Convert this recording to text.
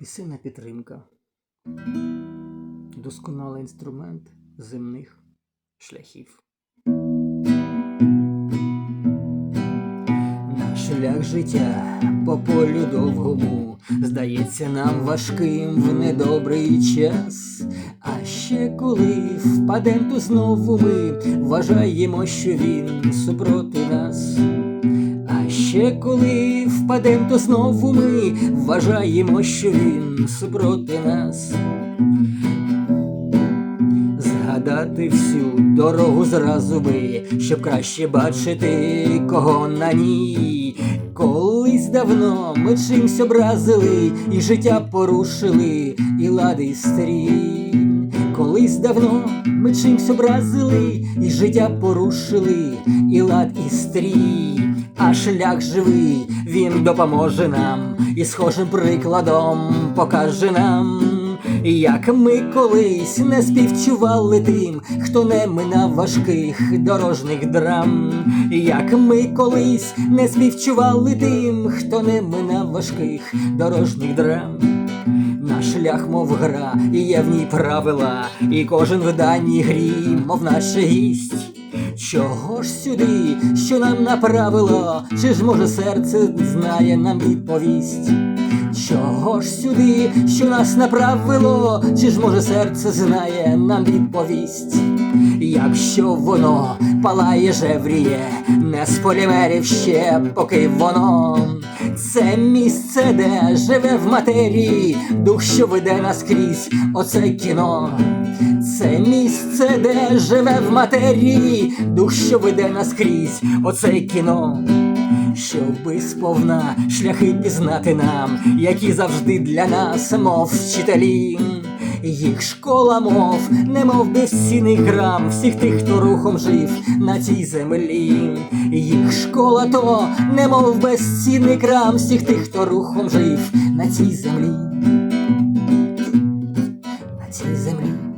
Пісенна підтримка. Досконалий інструмент земних шляхів. Наш шлях життя по полю довгому здається нам важким в недобрий час. А ще коли впадем то знову ми вважаємо, що він супроти нас. Ще коли впадем, то знову ми вважаємо, що він супроти нас. Згадати всю дорогу зразу би, щоб краще бачити, кого на ній. Колись давно ми чимсь образили, і життя порушили, і лади стрій. Колись давно ми чимсь образили, і життя порушили, і лад і стрій. А шлях живий, він допоможе нам, і схожим прикладом покаже нам. Як ми колись не співчували тим, хто не минав важких дорожніх драм, як ми колись не співчували тим, хто не минав важких дорожніх драм. Наш шлях, мов гра, і є в ній правила, і кожен в даній грі, мов наче гість. Чого ж сюди, що нам направило, чи ж може серце знає нам відповість? Чого ж сюди, що нас направило, чи ж може серце знає нам відповість? Якщо воно палає жевріє, не з полімерів ще, поки воно це місце, де живе в матерії, дух, що веде наскрізь оце кіно. Це місце, де живе в матерії, дух, що веде наскрізь оце кіно. Щоби сповна шляхи пізнати нам, які завжди для нас, мов вчителі їх школа мов, немов безцінний храм всіх тих, хто рухом жив на цій землі, їх школа то, немов безцінний крам всіх тих, хто рухом жив на цій землі, на цій землі.